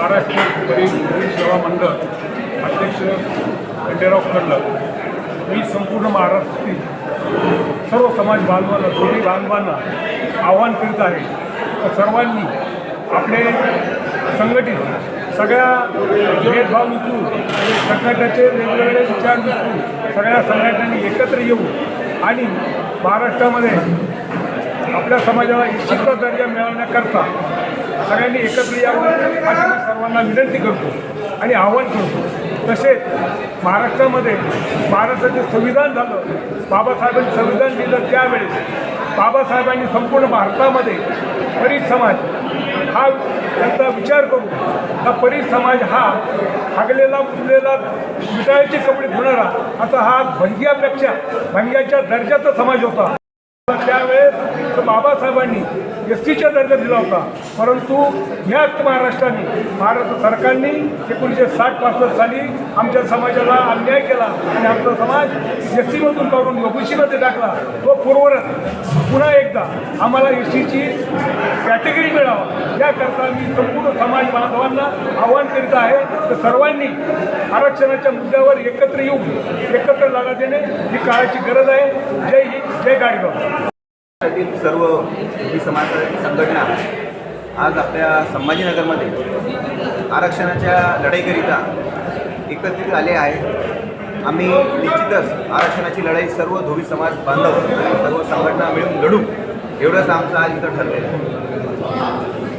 महाराष्ट्र गरीब गरीब सेवा मंडळ अध्यक्ष खंडेराव कडलं मी संपूर्ण महाराष्ट्रातील सर्व समाज बांधवांना दोन्ही बांधवांना आव्हान करीत आहे. तर सर्वांनी आपले संघटित सगळ्या भेदभाव विसरून आणि संघटनाचे वेगवेगळे विचार विसरून सगळ्या संघटनांनी एकत्र येऊन आणि महाराष्ट्रामध्ये आपल्या समाजाला इच्छित दर्जा मिळवण्याकरता सगळ्यांनी एकत्र यावं. सरकारला विनंती करतो आणि आवाहन करतो. तसेच महाराष्ट्रामध्ये महाराष्ट्राचे संविधान झालं बाबासाहेबांनी संविधान दिलं त्यावेळेस बाबासाहेबांनी संपूर्ण भारतामध्ये परीत समाज हा त्यांचा विचार करून हा परीत समाज हा हागलेला फुगलेला विटाळ्याचे कपडे धुणारा आता हा भंग्यापेक्षा भंग्याच्या दर्जाचा समाज होता. त्यावेळेस बाबासाहेबांनी एस टीचा दर्जा दिला होता. परंतु ह्याच महाराष्ट्राने महाराष्ट्र सरकारने एकोणीसशे साठ पासष्ट साली आमच्या समाजाला अन्याय केला आणि आमचा समाज एस टीमधून काढून ओबीसीमध्ये टाकला. तो पूर्वरच पुन्हा एकदा आम्हाला एस टीची कॅटेगरी मिळावा. याकरता मी संपूर्ण समाज बांधवांना आवाहन करीत आहे तर सर्वांनी आरक्षणाच्या मुद्द्यावर एकत्र येऊन एकत्र लढा देणे ही काळाची गरज आहे. जय हिंद जय गाडगाव सर्व हिंदी समाज संघटना आज आपल्या संभाजीनगरमध्ये आरक्षणाच्या लढाईकरिता एकत्रित आले आहेत. आम्ही निश्चितच आरक्षणाची लढाई सर्व धोबी समाज बांधव आणि सर्व संघटना मिळून लढू एवढंच आमचं आज इथं ठरलेलं आहे.